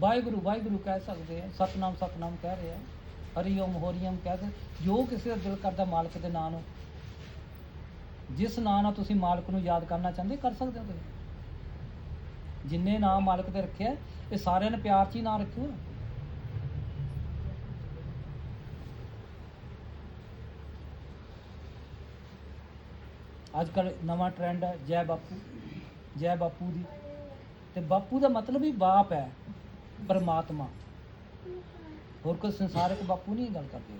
ਵਾਹਿਗੁਰੂ ਵਾਹਿਗੁਰੂ ਕਹਿ ਸਕਦੇ ਆ, ਸਤਨਾਮ ਸਤਨਾਮ ਕਹਿ ਰਹੇ ਆ। ਹਰੀ ਓਮ ਹੋਰੀ ਓਮ ਕਹਿ ਸਕਦੇ ਜੋ ਕਿਸੇ ਦਾ ਦਿਲ ਕਰਦਾ ਮਾਲਕ ਦੇ ਨਾਂ ਨੂੰ, ਜਿਸ ਨਾਂ ਨਾਲ ਤੁਸੀਂ ਮਾਲਕ ਨੂੰ ਯਾਦ ਕਰਨਾ ਚਾਹੁੰਦੇ, ਕਰ ਸਕਦੇ ਹੋ ਤੁਸੀਂ। ਜਿੰਨੇ ਨਾਮ ਮਾਲਕ ਦੇ ਰੱਖਿਆ ਇਹ ਸਾਰਿਆਂ ਨੇ ਪਿਆਰ 'ਚ ਹੀ ਨਾਂ ਰੱਖਿਓ ਅੱਜ ਕੱਲ ਨਵਾਂ ਟ੍ਰੈਂਡ ਹੈ, ਜੈ ਬਾਪੂ ਜੈ ਬਾਪੂ ਦੀ। ਤੇ ਬਾਪੂ ਦਾ ਮਤਲਬ ਹੀ ਬਾਪ ਹੈ। ਪਰਮਾਤਮਾ। ਹੋਰ ਕੋਈ ਸੰਸਾਰਿਕ ਬਾਪੂ ਨਹੀਂ ਗੱਲ ਕਰਦੇ?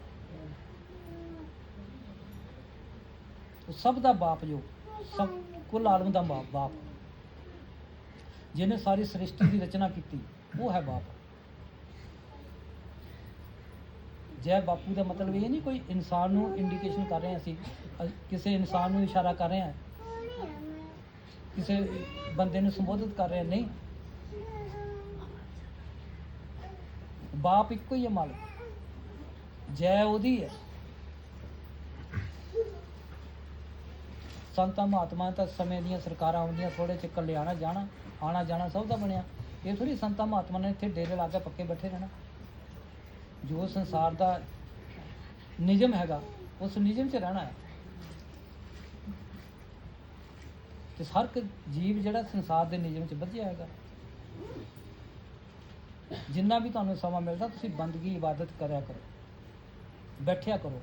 ਉਹ ਸਭ ਦਾ ਬਾਪ ਜੋ, ਸਭ ਕੁੱਲ ਆਲਮ ਦਾ ਬਾਪ ਬਾਪ। ਜਿਹਨੇ ਸਾਰੀ ਸ੍ਰਿਸ਼ਟੀ ਦੀ ਰਚਨਾ ਕੀਤੀ, ਉਹ ਹੈ ਬਾਪ। ਜੈ ਬਾਪੂ ਦਾ ਮਤਲਬ ਇਹ ਨਹੀਂ ਕੋਈ ਇਨਸਾਨ ਨੂੰ ਇੰਡੀਕੇਸ਼ਨ ਕਰ ਰਹੇ ਅਸੀਂ ਕਿਸੇ ਇਨਸਾਨ ਨੂੰ ਇਸ਼ਾਰਾ ਕਰ ਰਹੇ ਹਾਂ। ਕਿਸੇ ਬੰਦੇ ਨੂੰ ਸੰਬੋਧਿਤ ਕਰ ਰਹੇ ਨਹੀਂ। ਬਾਪ ਇੱਕੋ ਹੀ ਹੈ ਮਾਲਕ। ਜੈ ਉਹਦੀ ਹੈ। ਸੰਤਾਂ ਮਹਾਤਮਾ ਤਾਂ ਸਮੇਂ ਦੀਆਂ ਸਰਕਾਰਾਂ ਆਉਂਦੀਆਂ ਥੋੜੇ ਚਿਰ ਕੱਲੇ ਜਾਣਾ, ਆਣਾ ਜਾਣਾ ਸਭ ਦਾ ਬਣਿਆ। ਇਹ ਥੋੜੀ ਸੰਤਾਂ ਮਹਾਤਮਾ ਨੇ ਇੱਥੇ ਡੇਰੇ ਲਾ ਕੇ ਪੱਕੇ ਬੈਠੇ ਰਹਿਣਾ। ਜੋ ਸੰਸਾਰ ਦਾ ਨਿਯਮ ਹੈਗਾ, ਉਸ ਨਿਯਮ 'ਚ ਰਹਿਣਾ ਹੈ। ਤੇ ਹਰ ਇੱਕ ਜੀਵ ਜਿਹੜਾ ਸੰਸਾਰ ਦੇ ਨਿਯਮ 'ਚ ਬੱਝਿਆ ਹੈਗਾ। ਜਿੰਨਾ ਵੀ ਤੁਹਾਨੂੰ ਸਮਾਂ ਮਿਲਦਾ ਤੁਸੀਂ ਬੰਦਗੀ ਇਬਾਦਤ ਕਰਿਆ ਕਰੋ। ਬੈਠਿਆ ਕਰੋ।